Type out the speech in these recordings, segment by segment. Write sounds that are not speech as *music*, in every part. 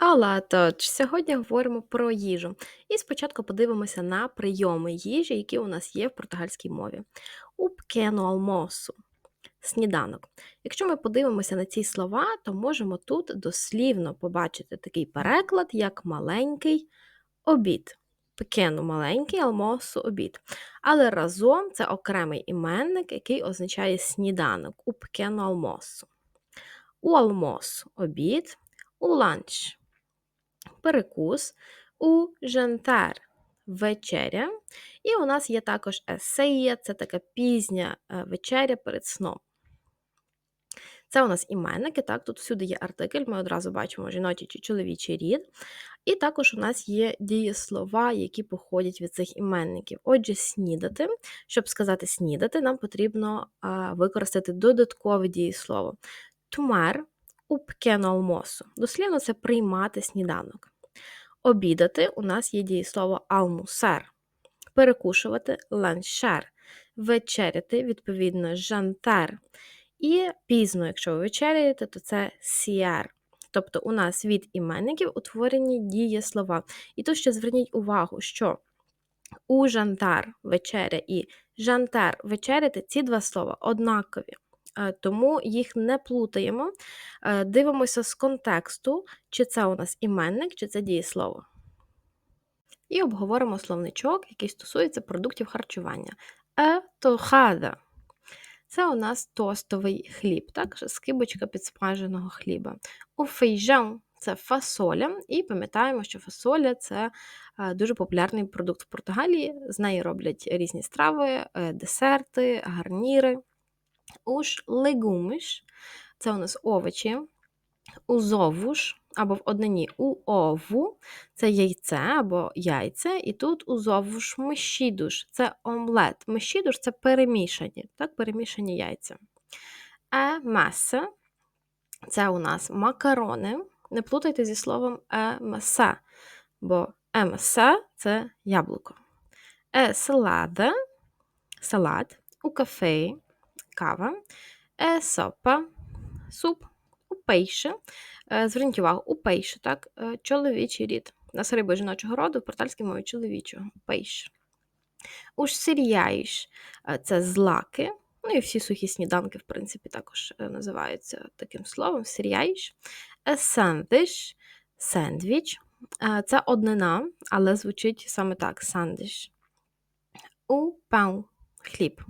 Todos! Сьогодні говоримо про їжу. І спочатку подивимося на прийоми їжі, які у нас є в португальській мові. У pequeno almoço – сніданок. Якщо ми подивимося на ці слова, то можемо тут дослівно побачити такий переклад, як маленький обід. Pequeno – маленький, almoço – обід. Але разом це окремий іменник, який означає сніданок у almoço. У almoço – обід, у ланч перекус, у жантар вечеря. І у нас є також есея, це така пізня е, вечеря перед сном. Це у нас іменники, так, тут всюди є артикль, ми одразу бачимо жіночий чи чоловічий рід. І також у нас є дієслова, які походять від цих іменників. Отже, снідати. Щоб сказати снідати, нам потрібно використати додаткове дієслово. Тумар у pequeno almoço. Дослівно це приймати сніданок. Обідати у нас є дієслово almoçar. Перекушувати lanchar. Вечеряти, відповідно, жантар. І пізно, якщо ви вечеряєте, то це сіар. Тобто у нас від іменників утворені дієслова. І тут ще зверніть увагу, що у жантар вечеря і жантар вечеряти ці два слова однакові. Е, тому їх не плутаємо. Е, дивимося з контексту, чи це у нас іменник, чи це дієслово. І обговоримо словничок, який стосується продуктів харчування. Е тохада. Це у нас тостовий хліб, так? скибочка підсмаженого хліба. У фейжан це фасоля, і пам'ятаємо, що фасоля це е, дуже популярний продукт в Португалії. З неї роблять різні страви, десерти, гарніри. Уж легумиш це у нас овочі, узовуш або в однині у ову це яйце або яйце, і тут узовуш мишідуш це омлет. Мишідуш це перемішані, так, перемішані яйця. Е маса це у нас макарони. Не плутайте зі словом е маса, бо е маса це яблуко. Е салада, салат, у кафе кава, е сопа, суп, у пейше. Зверніть увагу, у пейше, так, е, чоловічий рід. У нас риба жіночого роду, в портальській мові чоловічого, пейш. Уж сір'яїш це злаки. Ну і всі сухі сніданки, в принципі, також е, називаються таким словом сір'яїш. Е, сандвіч, сендвіч. Це однина, але звучить саме так: сандвіч. У пау хліб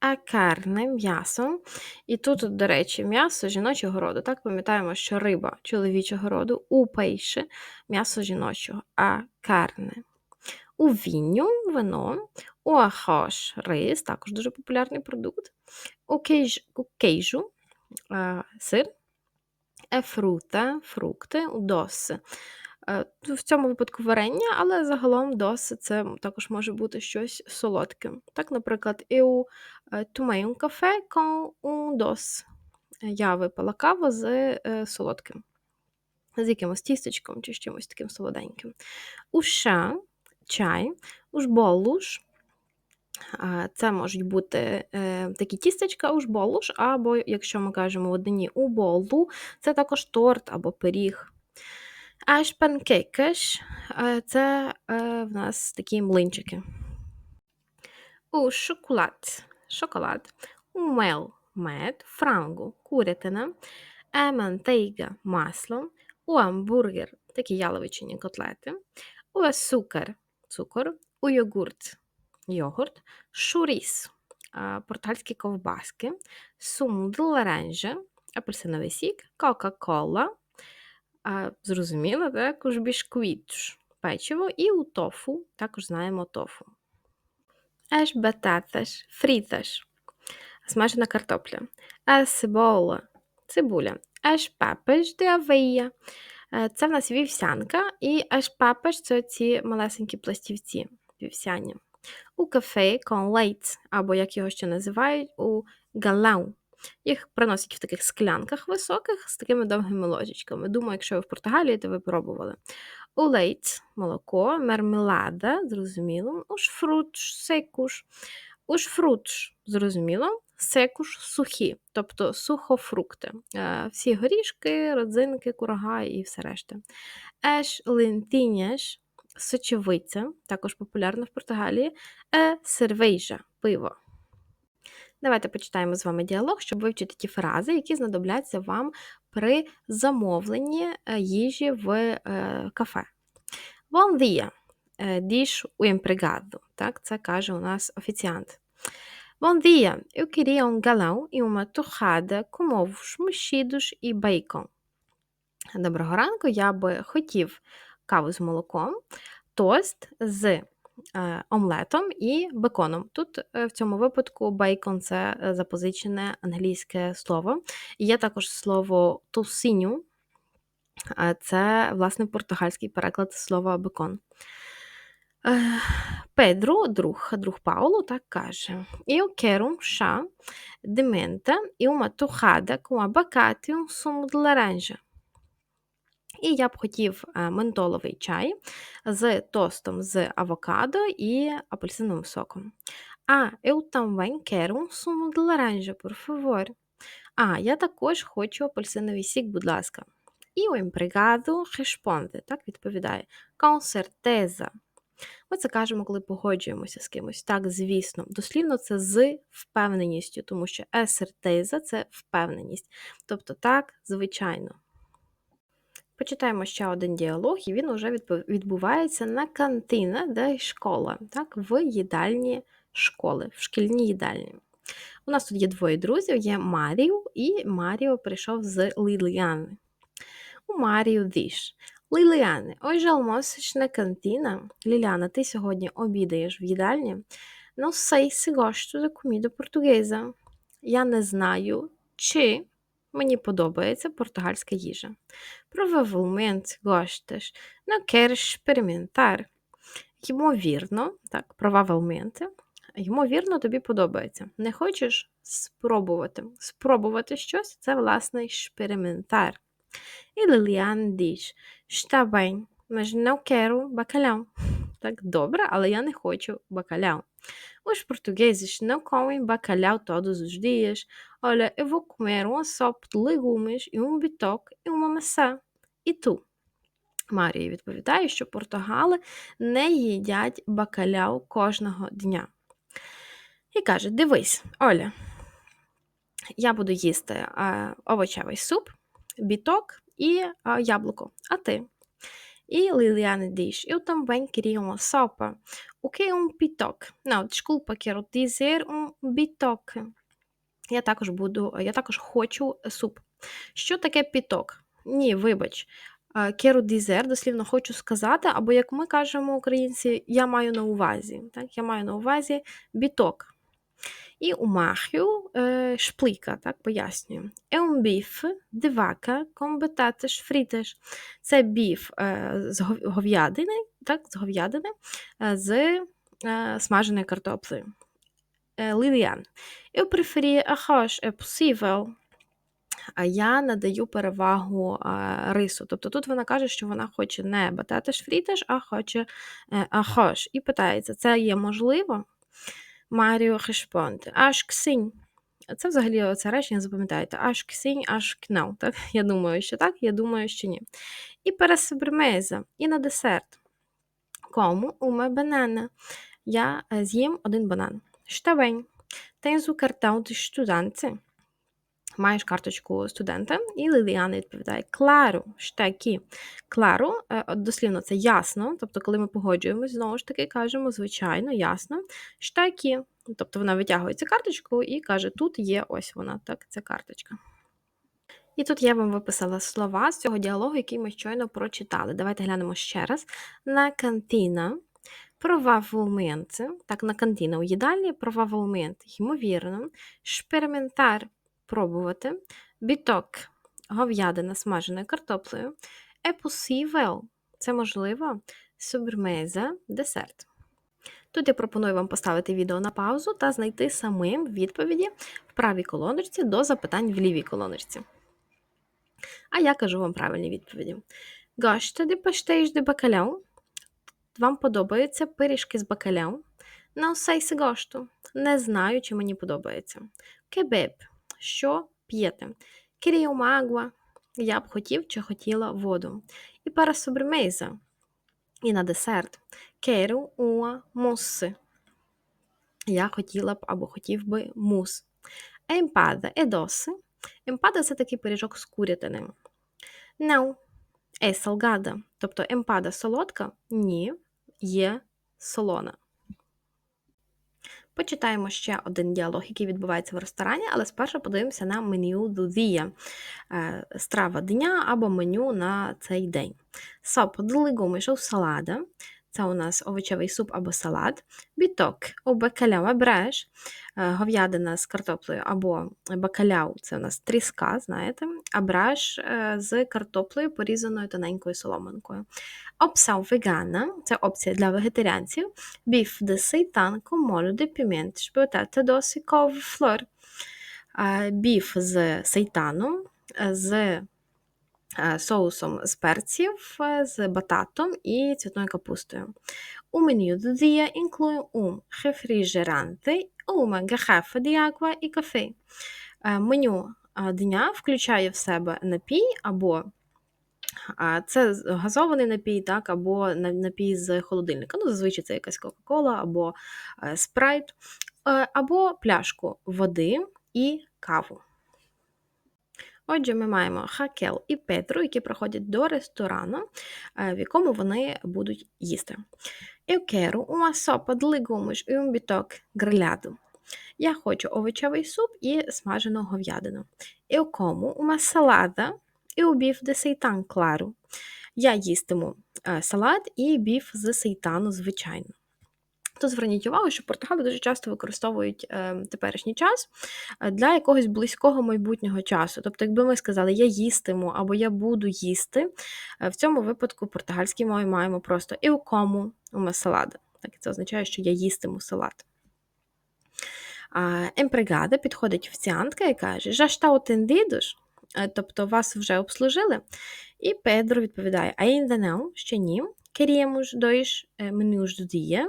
а карне м'ясо. І тут, до речі, м'ясо жіночого роду. Так, пам'ятаємо, що риба чоловічого роду, у пейше м'ясо жіночого, а карне. У вінню вино, у ахош рис, також дуже популярний продукт, у, кейж, у кейжу сир, е фрута, фрукти, у доси Е, в цьому випадку варення, але загалом досить це також може бути щось солодке. Так, наприклад, eu tomei um café com. Я випила каву з е, солодким, з якимось тістечком чи з чимось таким солоденьким. Уша чай, ужболуш. Це можуть бути е, такі тістечка ужболуш, або, якщо ми кажемо в однині уболу, це також торт або пиріг. Аж панкейкаш це е, в нас такі млинчики. У шоколад, шоколад, у мел мед, франгу курятина, е масло, у амбургер такі яловичині котлети, у цукор, цукор, у йогурт, йогурт, шуріс, портальські ковбаски, сум ларанжа, апельсиновий сік, кока-кола, а, Зрозуміло, також бішквіт, печиво і у тофу, також знаємо тофу. Еш бататаш, фріташ, смажена картопля. Цибола, цибуля. Еш папеш де авея. Е, це в нас вівсянка, і еш папеш це ці малесенькі пластівці вівсяні. У кафе конлейт, або як його ще називають, у галау. Їх приносять в таких склянках високих з такими довгими ложечками. Думаю, якщо ви в Португалії, то ви пробували. Улейт молоко, мермелада, зрозуміло, уж фрут, секуш, Уж фрутш, зрозуміло, секуш сухі, тобто сухофрукти. Е, Всі горішки, родзинки, курага і все решта. Еш лентіняш, сочевиця, також популярна в Португалії. Е сервейжа, пиво. Давайте почитаємо з вами діалог, щоб вивчити ті фрази, які знадобляться вам при замовленні е, їжі в е, кафе. Bom dia, е, diz o empregado. Так, це каже у нас офіціант. Bom dia, eu queria um galão e uma torrada com ovos mexidos e bacon. Доброго ранку, я би хотів каву з молоком, тост з омлетом і беконом. Тут е, в цьому випадку бейкон це е, запозичене англійське слово. Є також слово тусіню, це, власне, португальський переклад слова бекон. Е, Педро, друг, друг Пауло, так каже: Eu quero um chá de menta e uma torrada com abacate e um sumo de laranja. І я б хотів е, ментоловий чай з тостом з авокадо і апельсиновим соком. А, eu também quero um sumo de laranja, por favor. А, я також хочу апельсиновий сік, будь ласка. І o empregado responde, так відповідає, com certeza. Ми це кажемо, коли погоджуємося з кимось. Так, звісно, дослівно це з впевненістю, тому що е certeza – це впевненість. Тобто, так, звичайно. Почитаємо ще один діалог, і він вже відбувається на кантина, де школа, так, в їдальні школи, в шкільній їдальні. У нас тут є двоє друзів: є Маріо, і Маріо прийшов з Ліліани. У Маріо диш. Ліліане, hoje almoças на кантина. Ліліана, ти сьогодні обідаєш в їдальні? Não sei se gosto da comida portuguesa. Я не знаю, чи Мені подобається португальська їжа. Provavelmente gostas. Não queres experimentar. Ймовірно, так, provavelmente, ймовірно, тобі подобається. Не хочеш спробувати. Спробувати щось це, власне, experimentar. І diz: Está bem, mas não quero bacalhau. Так, добре, але я не хочу бакаляу. Os portugueses não comem bacalhau todos os dias. Olha, eu vou comer uma sopa de legumes e um bitoque e uma maçã. І ту. Марія відповідає, що португали не їдять бакаляу кожного дня. І каже: Дивись, Оля, я буду їсти а, овочевий суп, біток і а, яблуко. А ти? E Liliane diz: Eu também queria uma sopa. O que é um bitoque? Não, desculpa, quero dizer um bitoque. Я також буду, я також хочу суп. Що таке піток? Ні, вибач. Керу дізер, дослівно хочу сказати, або як ми кажемо українці, я маю на увазі. Так? Я маю на увазі біток. І у махю е, шплика, так, пояснюю. È un beef de. Це біф е, з говядини, так, з говядини е, з е, смаженою картоплею. Е, Ліліан. Eu preferia arroz, é possível? А я надаю перевагу а, рису. Тобто тут вона каже, що вона хоче не бататаш фріташ, а хоче ахош. І питається, це є можливо? Маріо Acho Аж sim. Це взагалі це речення, запам'ятаєте, аж ксінь, аж кнау. Так? *laughs* Я думаю, що так, я думаю, що ні. І пересобремеза, і на десерт. Кому уме банана. Я е, з'їм один банан. Штабень. Тензу картау студенти. Маєш карточку студента, і Ліліана відповідає: Клару, штакі. Клару, е, дослівно, це ясно. Тобто, коли ми погоджуємось, знову ж таки кажемо, звичайно, ясно. Штакі. Тобто вона витягує цю карточку і каже: тут є ось вона, так, ця карточка. І тут я вам виписала слова з цього діалогу, який ми щойно прочитали. Давайте глянемо ще раз. На кантина. Provavelmente, так, на кантина у їдальні, provavelmente, ймовірно, шпериментар пробувати. Біток говядина смаженою картоплею. Е possível – це можливо. Sobremesa – десерт. Тут я пропоную вам поставити відео на паузу та знайти самим відповіді в правій колоночці до запитань в лівій колоночці. А я кажу вам правильні відповіді. Gosta de pastéis de bacalhau? Вам подобаються пиріжки з бакаляу? sei se gosto. Не знаю, чи мені подобається. Bebe? Що п'єте? Queria uma? Я б хотів чи хотіла воду. І para? І на десерт. Quero uma mousse. Я хотіла б або хотів би мус. Емпада е доси. Емпада це такий пиріжок з курятини. Não. Е. Тобто емпада солодка? Ні. Є солона. Почитаємо ще один діалог, який відбувається в ресторані, але спершу подивимося на меню до dia. Е, страва дня або меню на цей день. De legumes ou salada. Це у нас овочевий суп або салат. Біток у бакаляу абреш, говядина з картоплею або бакаляу це у нас тріска, знаєте, абраш е, з картоплею, порізаною тоненькою соломинкою. Опсау вегана це опція для вегетаріанців. Біф де сейтан con molho de pimenta, шпиотета doce couve flor. Е, Біф з сейтаном, з Е, соусом з перців, е, з бататом і цвітною капустою. У меню do dia inclui um refrigerante, uma garrafa de і кафе. Е, меню дня включає в себе напій або це газований напій, так, або напій з холодильника. Ну, Зазвичай це якась Кока-Кола або спрайт, або пляшку води і каву. Отже, ми маємо Хакел і Петру, які приходять до ресторану, в якому вони будуть їсти. Eu quero uma sopa de legumes e um. Я хочу овочевий суп і смажену говядину. Eu como uma salada e o bife de. Я їстиму салат і біф з сейтану, звичайно. Тут зверніть увагу, що португали дуже часто використовують е, теперішній час е, для якогось близького майбутнього часу. Тобто, якби ми сказали я їстиму або я буду їсти, е, в цьому випадку португальській мові маємо просто і у кому у салада. Так, Це означає, що я їстиму салат. Емпрегада підходить офіціантка і каже: «Já está atendidos?» Тобто вас вже обслужили. І Педро відповідає: Ainda não, ще ні. Queríamos dois menus do dia.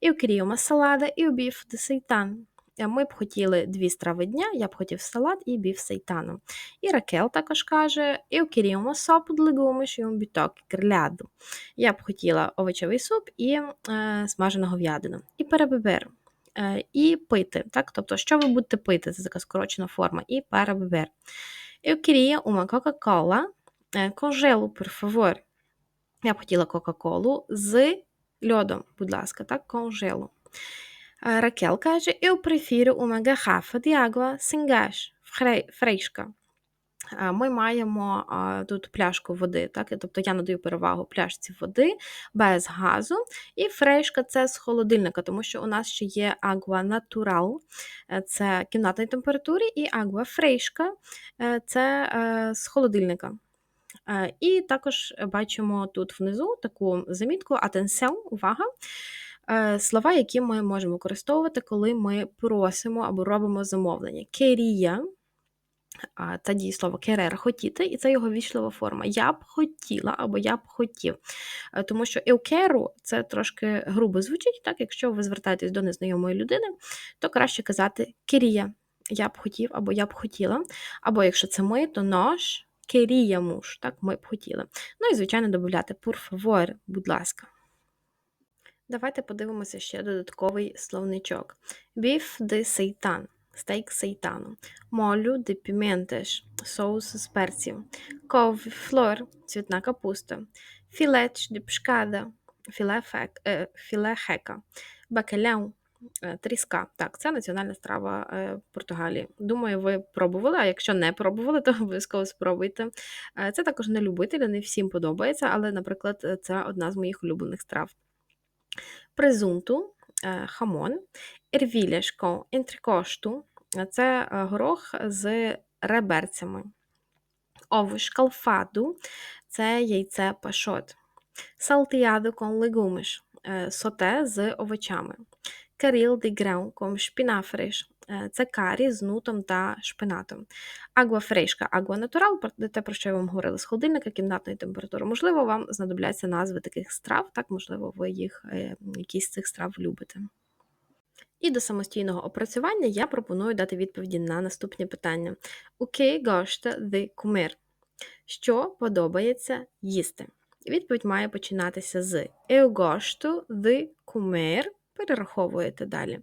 Eu queria uma salada e o bife de seitan. Ми б хотіли дві страви дня, я б хотів салат і біф сейтану. І Ракел також каже: Eu queria uma sopa de legumes e um. Я б хотіла овочевий суп і е, смажену говядину. І перебебер. Е, і пити. Так? Тобто, що ви будете пити? Це така скорочена форма. І перебебер. Eu queria uma Coca-Cola com gelo, por favor. Я б хотіла Кока-Колу з льодом, будь ласка, так, конжелу. Ракел каже: Eu prefiro uma garrafa de água sem gás, fresca. Ми маємо тут пляшку води, так? тобто я надаю перевагу пляшці води без газу. І фрешка це з холодильника, тому що у нас ще є агва натурал, це кімнатної температури, і агва фрешка це з холодильника. Е, і також бачимо тут внизу таку замітку «Attention», увага. Е, слова, які ми можемо використовувати, коли ми просимо або робимо замовлення. Керія це дієслово керер хотіти, і це його вічлива форма. Я б хотіла або я б хотів. Е, тому що еукеру це трошки грубо звучить, так, якщо ви звертаєтесь до незнайомої людини, то краще казати керія. Я б хотів або я б хотіла. Або якщо це ми, то наш queríamos, так, ми б хотіли. Ну і, звичайно, додати por favor, будь ласка. Давайте подивимося ще додатковий словничок. Біф де сейтан, стейк сейтану, молю де піментеш, соус з перців, ков флор, цвітна капуста, філеч де пшкада, філе, хека, бакаляу, Е, тріска. Так, це національна страва е, Португалії. Думаю, ви пробували, а якщо не пробували, то *laughs* обов'язково спробуйте. Е, це також не любителі, не всім подобається, але, наприклад, це одна з моїх улюблених страв. Презунту, хамон, ервіляшко, інтрикошту це горох з реберцями. Овоч калфаду це яйце пашот. Салтіаду кон легумиш соте з овочами. Каріл de grão com espinafres. Це карі з нутом та шпинатом. Агва фрешка, агва натурал, те, про що я вам говорила з холодильника, кімнатної температури. Можливо, вам знадобляться назви таких страв, так, можливо, ви їх, якісь з цих страв любите. І до самостійного опрацювання я пропоную дати відповіді на наступні питання. Que gosta de comer? Що подобається їсти? Відповідь має починатися з Eu gosto de comer. Перераховуєте далі.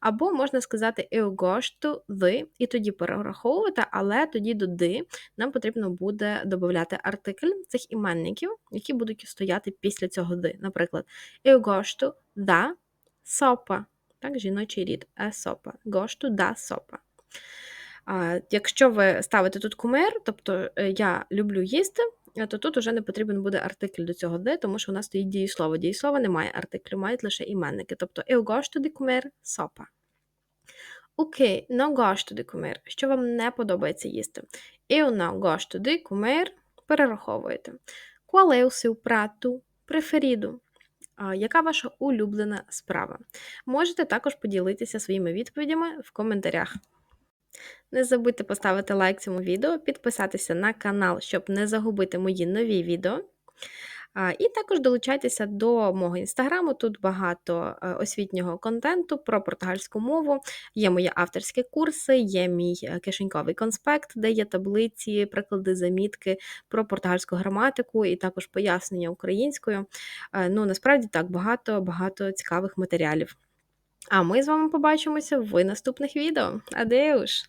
Або можна сказати Eu gosto de, і тоді перераховувати, але тоді до «di» нам потрібно буде додати артикль цих іменників, які будуть стояти після цього «di». Наприклад, Eu gosto da sopa. Так, жіночий рід е sopa. Gosto da sopa. Якщо ви ставите тут кумер, тобто е, я люблю їсти, е, то тут уже не потрібен буде артикль до цього де, тому що у нас стоїть дієслово. Дієслова немає артиклю, мають лише іменники. Тобто eu gosto de comer sopa. Окей, não gosto de comer. Що вам не подобається їсти? Eu não gosto de comer. Перераховуєте. Qual é o seu prato preferido? Яка ваша улюблена справа? Можете також поділитися своїми відповідями в коментарях. Не забудьте поставити лайк цьому відео, підписатися на канал, щоб не загубити мої нові відео. І також долучайтеся до мого інстаграму. Тут багато е, освітнього контенту про португальську мову. Є мої авторські курси, є мій е, кишеньковий конспект, де є таблиці, приклади, замітки про португальську граматику і також пояснення українською. Е, ну, насправді так, багато багато цікавих матеріалів. А ми з вами побачимося в наступних відео. Адеуш!